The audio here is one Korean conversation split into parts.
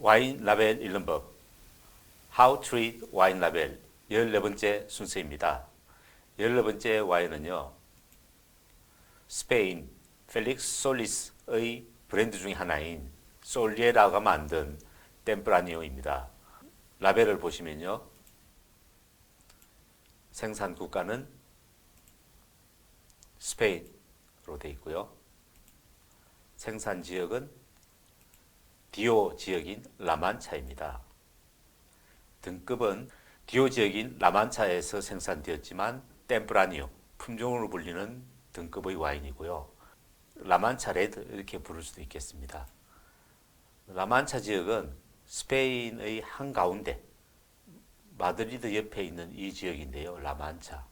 와인 라벨 읽는 법 How to read 와인 라벨 14번째 순서입니다. 14번째 와인은요. 스페인 펠릭스 솔리스의 브랜드 중에 하나인 솔리에라가 만든 템프라니오입니다. 라벨을 보시면요. 생산 국가는 스페인으로 되어 있고요. 생산 지역은 디오 지역인 라만차입니다. 등급은 디오 지역인 라만차에서 생산되었지만 템프라니오 품종으로 불리는 등급의 와인이고요. 라만차 레드 이렇게 부를 수도 있겠습니다. 라만차 지역은 스페인의 한가운데 마드리드 옆에 있는 이 지역인데요. 라만차.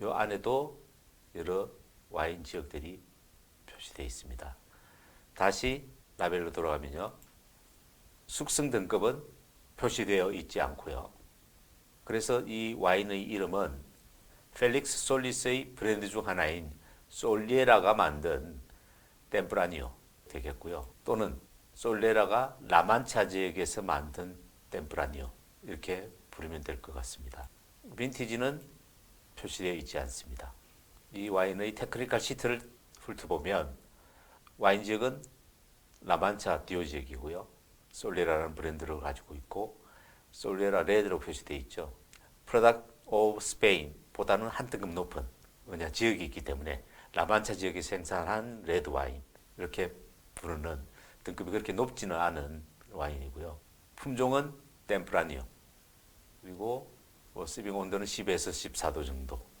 이 안에도 여러 와인 지역들이 표시되어 있습니다. 다시 라벨로 돌아가면요. 숙성 등급은 표시되어 있지 않고요. 그래서 이 와인의 이름은 펠릭스 솔리스의 브랜드 중 하나인 솔리에라가 만든 템프라니오 되겠고요. 또는 솔레라가 라만차 지역에서 만든 템프라니오 이렇게 부르면 될 것 같습니다. 빈티지는 표시되어 있지 않습니다. 이 와인의 테크니컬 시트를 훑어보면 와인 지역은 라만차 디오 지역이고요. 솔레라라는 브랜드를 가지고 있고 솔레라 레드로 표시되어 있죠. 프로덕트 오브 스페인 보다는 한 등급 높은 뭐냐 지역이 있기 때문에 라만차 지역에 생산한 레드 와인 이렇게 부르는 등급이 그렇게 높지는 않은 와인이고요. 품종은 템프라니오 그리고 뭐 스빙 온도는 10에서 14도 정도.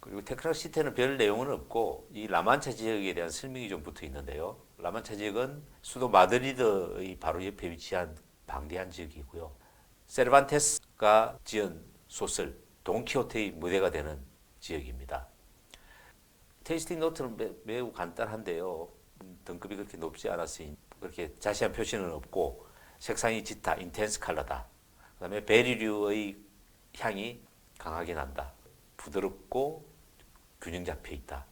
그리고 테크닉 시트에는 별 내용은 없고 이 라만차 지역에 대한 설명이 좀 붙어 있는데요. 라만차 지역은 수도 마드리드의 바로 옆에 위치한 방대한 지역이고요. 세르반테스가 지은 소설 돈키호테의 무대가 되는 지역입니다. 테이스팅 노트는 매, 매우 간단한데요. 음, 등급이 그렇게 높지 않았으니 그렇게 자세한 표시는 없고 색상이 짙다, 인텐스 컬러다. 그다음에 베리류의 향이 강하게 난다. 부드럽고 균형 잡혀 있다.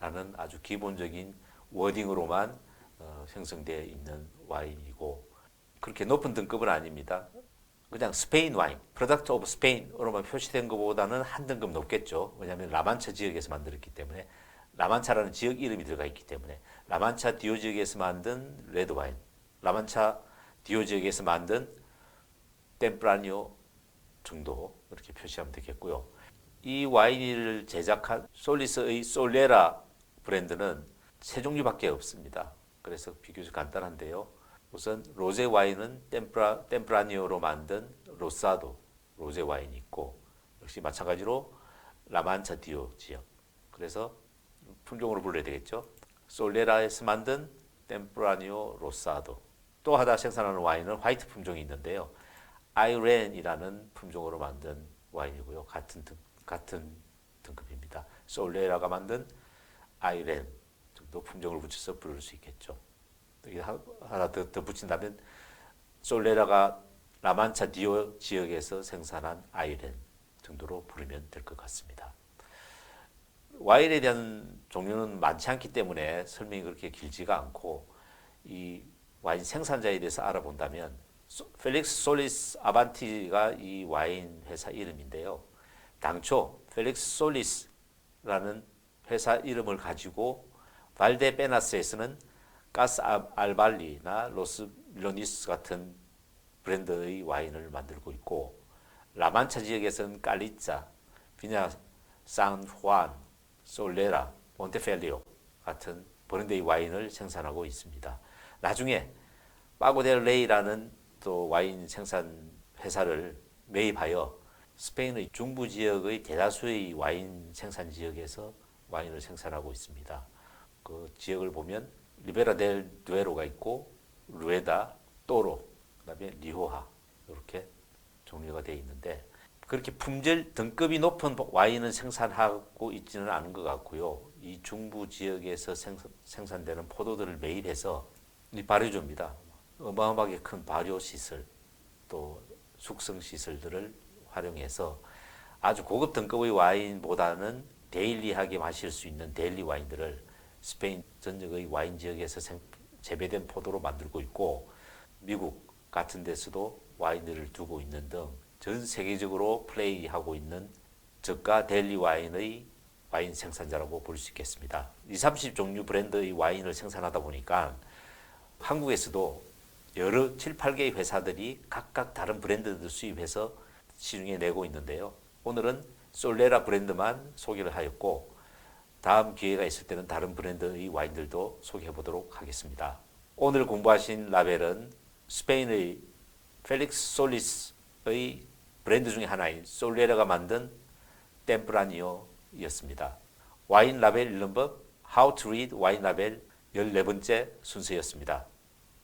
라는 아주 기본적인 워딩으로만 어, 형성되어 있는 와인이고 그렇게 높은 등급은 아닙니다. 그냥 스페인 와인, 프로덕트 오브 스페인으로만 표시된 것보다는 한 등급 높겠죠. 왜냐하면 라만차 지역에서 만들었기 때문에 라만차라는 지역 이름이 들어가 있기 때문에 라만차 디오 지역에서 만든 레드 와인, 라만차 디오 지역에서 만든 템프라니오 정도 이렇게 표시하면 되겠고요. 이 와인을 제작한 솔리스의 솔레라 브랜드는 세 종류밖에 없습니다. 그래서 비교적 간단한데요. 우선 로제 와인은 템프라, 템프라니오로 만든 로사도 로제 와인이 있고 역시 마찬가지로 라만차 디오 지역. 그래서 품종으로 불러야 되겠죠. 솔레라에서 만든 템프라니오 로사도. 또 하나 생산하는 와인은 화이트 품종이 있는데요. 아이렌이라는 품종으로 만든 와인이고요. 같은 등, 같은 등급입니다. 솔레라가 만든 정도 품종을 붙여서 부를 수 있겠죠. 하나 더, 더 붙인다면 솔레라가 라만차 디오 지역에서 생산한 아이렌 정도로 부르면 될 것 같습니다. 와인에 대한 종류는 많지 않기 때문에 설명이 그렇게 길지가 않고 이 와인 생산자에 대해서 알아본다면 펠릭스 솔리스 아반티가 이 와인 회사 이름인데요. 당초 펠릭스 솔리스라는 회사 이름을 가지고 발데 베나스에서는 가스 알발리나 로스 밀로니스 같은 브랜드의 와인을 만들고 있고 라만차 지역에서는 깔리짜, 비냐 산후안, 솔레라, 몬테펠리오 같은 브랜드의 와인을 생산하고 있습니다. 나중에 파고델 레이라는 또 와인 생산 회사를 매입하여 스페인의 중부 지역의 대다수의 와인 생산 지역에서 와인을 생산하고 있습니다. 그 지역을 보면 리베라 델 두에로가 있고 루에다, 또로, 그다음에 리호하 이렇게 종류가 되어 있는데 그렇게 품질 등급이 높은 와인은 생산하고 있지는 않은 것 같고요. 이 중부 지역에서 생산, 되는 포도들을 매입해서 이 발효조입니다. 어마어마하게 큰 발효 시설 또 숙성 시설들을 활용해서 아주 고급 등급의 와인보다는 데일리하게 마실 수 있는 데일리 와인들을 스페인 전역의 와인 지역에서 생, 재배된 포도로 만들고 있고 미국, 같은 데서도 와인들을 두고 있는 등 전 세계적으로 플레이하고 있는 저가 델리 와인의 와인 생산자라고 볼 수 있겠습니다. 20, 30종류 브랜드의 와인을 생산하다 보니까 한국에서도 여러 7, 8개의 회사들이 각각 다른 브랜드를 수입해서 시중에 내고 있는데요. 오늘은 솔레라 브랜드만 소개를 하였고 다음 기회가 있을 때는 다른 브랜드의 와인들도 소개해 보도록 하겠습니다. 오늘 공부하신 라벨은 스페인의 펠릭스 솔리스의 브랜드 중에 하나인 솔레라가 만든 템프라니오였습니다. 와인 라벨 읽는 법 How to read 와인 라벨 14번째 순서였습니다.